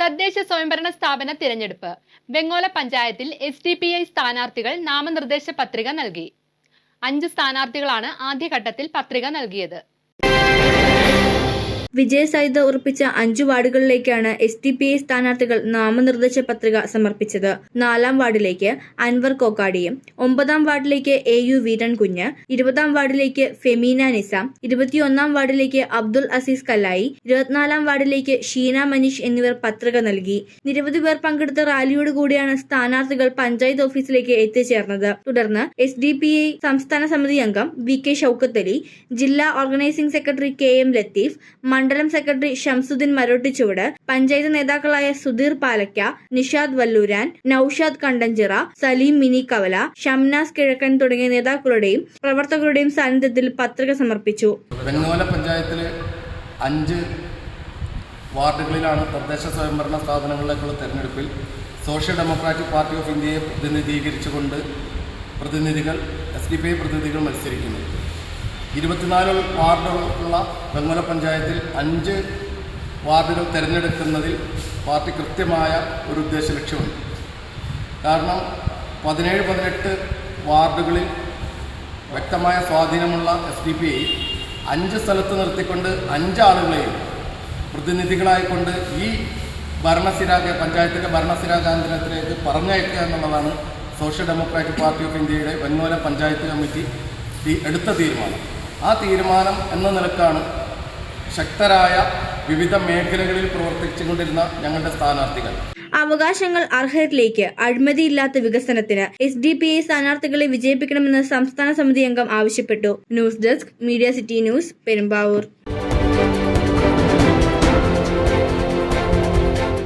തദ്ദേശ സ്വയംഭരണ സ്ഥാപന തിരഞ്ഞെടുപ്പ്. വെങ്ങോല പഞ്ചായത്തിൽ എസ് ഡി പി ഐ സ്ഥാനാർത്ഥികൾ നാമനിർദ്ദേശ പത്രിക നൽകി. അഞ്ച് സ്ഥാനാർത്ഥികളാണ് ആദ്യഘട്ടത്തിൽ പത്രിക നൽകിയത്. വിജയസാധ്യത ഉറപ്പിച്ച അഞ്ചു വാർഡുകളിലേക്കാണ് എസ് ഡി പി ഐ സ്ഥാനാർത്ഥികൾ നാമനിർദ്ദേശ പത്രിക സമർപ്പിച്ചത്. നാലാം വാർഡിലേക്ക് അൻവർ കോക്കാടിയും ഒമ്പതാം വാർഡിലേക്ക് എ യു വീരൻകുഞ്ഞ് ഇരുപതാം വാർഡിലേക്ക് ഫെമീന നിസാം ഇരുപത്തിയൊന്നാം വാർഡിലേക്ക് അബ്ദുൾ അസീസ് കല്ലായി ഇരുപത്തിനാലാം വാർഡിലേക്ക് ഷീന മനീഷ് എന്നിവർ പത്രിക നൽകി. നിരവധി പേർ പങ്കെടുത്ത റാലിയോട് കൂടിയാണ് സ്ഥാനാർത്ഥികൾ പഞ്ചായത്ത് ഓഫീസിലേക്ക് എത്തിച്ചേർന്നത്. തുടർന്ന് എസ് ഡി പി ഐ സംസ്ഥാന സമിതി അംഗം വി കെ ഷൌക്കത്തലി ജില്ലാ organising secretary K M Latheef മണ്ഡലം സെക്രട്ടറി ഷംസുദ്ദീൻ മരോട്ടിച്ചുവട് പഞ്ചായത്ത് നേതാക്കളായ സുധീർ പാലക്ക നിഷാദ് വല്ലൂരാൻ നൌഷാദ് കണ്ടഞ്ചിറ സലീം മിനി കവല ഷംനാസ് കിഴക്കൻ തുടങ്ങിയ നേതാക്കളുടെയും പ്രവർത്തകരുടെയും സാന്നിധ്യത്തിൽ പത്രിക സമർപ്പിച്ചു. പഞ്ചായത്തിലെ അഞ്ച് വാർഡുകളിലാണ് തദ്ദേശ സ്വയംഭരണ സ്ഥാപനങ്ങളിലേക്കുള്ള തെരഞ്ഞെടുപ്പിൽ സോഷ്യൽ ഡെമോക്രാറ്റിക് പാർട്ടി ഓഫ് ഇന്ത്യയെ പ്രതിനിധീകരിച്ചുകൊണ്ട് പ്രതിനിധികൾ എസ് ഡി പി ഐ പ്രതിനിധികൾ മത്സരിക്കുന്നു. ഇരുപത്തിനാല് വാർഡുകളുള്ള വെങ്ങോല പഞ്ചായത്തിൽ അഞ്ച് വാർഡുകൾ തിരഞ്ഞെടുക്കുന്നതിൽ പാർട്ടി കൃത്യമായ ഒരു ഉദ്ദേശ ലക്ഷ്യമുണ്ട്. കാരണം പതിനേഴ് പതിനെട്ട് വാർഡുകളിൽ വ്യക്തമായ സ്വാധീനമുള്ള എസ് ഡി പി ഐ അഞ്ച് സ്ഥലത്ത് നിർത്തിക്കൊണ്ട് അഞ്ചാളുകളെയും പ്രതിനിധികളായിക്കൊണ്ട് ഈ ഭരണസിരാ പഞ്ചായത്തിന്റെ ഭരണസിരാകാന്തരത്തിലേക്ക് പറഞ്ഞയക്കുക എന്നുള്ളതാണ് സോഷ്യൽ ഡെമോക്രാറ്റിക് പാർട്ടി ഓഫ് ഇന്ത്യയുടെ വെങ്ങോല പഞ്ചായത്ത് കമ്മിറ്റി എടുത്ത തീരുമാനം. ആ തീരുമാനം എന്ന നിലക്കാണ് ശക്തരായ വിവിധ മേഖലകളിൽ പ്രവർത്തിച്ചുകൊണ്ടിരുന്ന ഞങ്ങളുടെ സ്ഥാനാർത്ഥികൾ. അവകാശങ്ങൾ അർഹരിലേക്ക് അഴിമതിയില്ലാത്ത വികസനത്തിന് എസ് ഡി പി ഐ സ്ഥാനാർത്ഥികളെ വിജയിപ്പിക്കണമെന്ന് സംസ്ഥാന സമിതി അംഗം ആവശ്യപ്പെട്ടു. News desk media city news Perumbavoor.